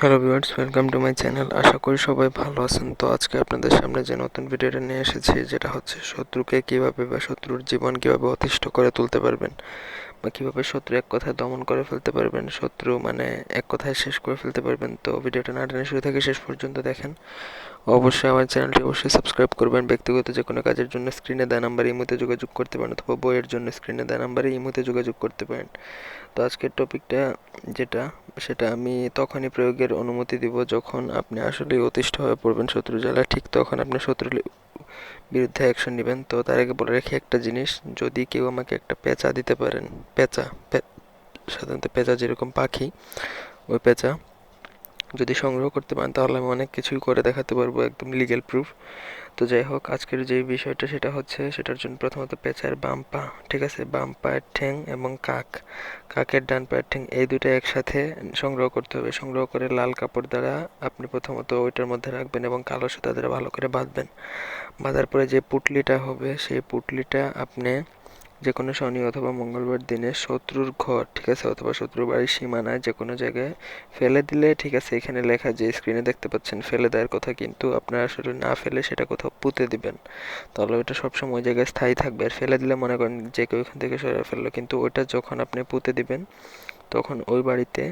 Hello viewers welcome to my channel আশা করি সবাই ভালো আছেন। তো আজকে আপনাদের সামনে যে নতুন ভিডিওটা নিয়ে এসেছি, যেটা হচ্ছে শত্রুকে কীভাবে বা শত্রুর জীবন কীভাবে অতিষ্ঠ করে তুলতে পারবেন। বা কীভাবে শত্রু এক কথায় দমন করে ফেলতে পারবেন? শত্রু মানে এক কথায় শেষ করে ফেলতে পারবেন। তো ভিডিওটা না টেনে শুরু থেকে শেষ পর্যন্ত দেখেন। অবশ্যই আমার চ্যানেলটি অবশ্যই সাবস্ক্রাইব করবেন। ব্যক্তিগত যে কোনো কাজের জন্য স্ক্রিনে দেওয়া নাম্বারে ইমোতে যোগাযোগ করতে পারেন অথবা বইয়ের জন্য স্ক্রিনে দেওয়া নাম্বারে ইমোতে যোগাযোগ করতে পারেন। তো আজকের টপিকটা যেটা, সেটা আমি তখনই প্রয়োগের অনুমতি দিব যখন আপনি আসলে অতিষ্ঠ হয়ে পড়বেন শত্রু জ্বালা ঠিক তখন আপনি শত্রুর বিরুদ্ধে অ্যাকশন নেবেন। তো তার আগে বলে রেখে একটা জিনিস, যদি কেউ আমাকে একটা পেঁচা দিতে পারেন, পেঁচা সাধারণত পেঁচা যেরকম পাখি, ওই পেঁচা যদি সংগ্রহ করতে পারেন, তাহলে আমি অনেক কিছুই করে দেখাতে পারব, একদম লিগ্যাল প্রুফ তো যাই হোক, আজকের যে বিষয়টা সেটা হচ্ছে, সেটার জন্য প্রথমত পেঁচার বাম পা, ঠিক আছে? বাম পায়ের ঠ্যাং এবং কাক। কাকের ডান পায়ের ঠ্যাং, এই দুটো একসাথে সংগ্রহ করতে হবে। সংগ্রহ করে লাল কাপড় দ্বারা আপনি প্রথমত ওইটার মধ্যে রাখবেন এবং কালো সুতা দ্বারা ভালো করে বাঁধবেন। বাঁধার পরে যে পুটলিটা হবে, সেই পুটলিটা আপনি যে কোনো শনি অথবা মঙ্গলবার দিনে শত্রুর ঘর, ঠিক আছে? অথবা শত্রুর বাড়ির সীমানায় যে কোনো জায়গায় ফেলে দিলে, ঠিক আছে, এখানে লেখা যে স্ক্রিনে দেখতে পাচ্ছেন, ফেলে দেওয়ার কথা, কিন্তু আপনারা আসলে না ফেলে সেটা কোথাও পুঁতে দিবেন। তাহলে ওইটা সবসময় ওই জায়গায় স্থায়ী থাকবে। আর ফেলে দিলে মনে করেন যে কেউ এখান থেকে সরে ফেলল, কিন্তু ওইটা যখন আপনি পুঁতে দিবেন, তখন ওই বাড়িতে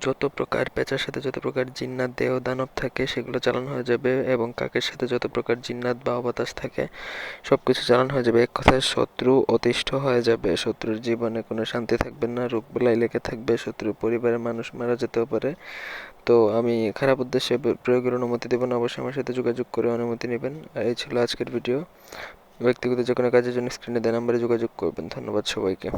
যত প্রকার পেঁচার সাথে যত প্রকার জিন্নাত, দেহ, দানব থাকে, সেগুলো চালানো হয়ে যাবে এবং কাকের সাথে যত প্রকার জিন্নাত বা অবাতাস থাকে সব কিছু চালানো হয়ে যাবে। এক কথায় শত্রু অতিষ্ঠ হয়ে যাবে। শত্রুর জীবনে কোনো শান্তি থাকবে না, রোগ বেলায় লেগে থাকবে, শত্রু পরিবারের মানুষ মারা যেতেও পারে। তো আমি খারাপ উদ্দেশ্যে প্রয়োগের অনুমতি দেবো না, অবশ্যই আমার সাথে যোগাযোগ করে অনুমতি নেবেন। আর এই ছিল আজকের ভিডিও। ব্যক্তিগত যে কোনো কাজের জন্য স্ক্রিনে দেয় নাম্বারে যোগাযোগ করবেন। ধন্যবাদ সবাইকে।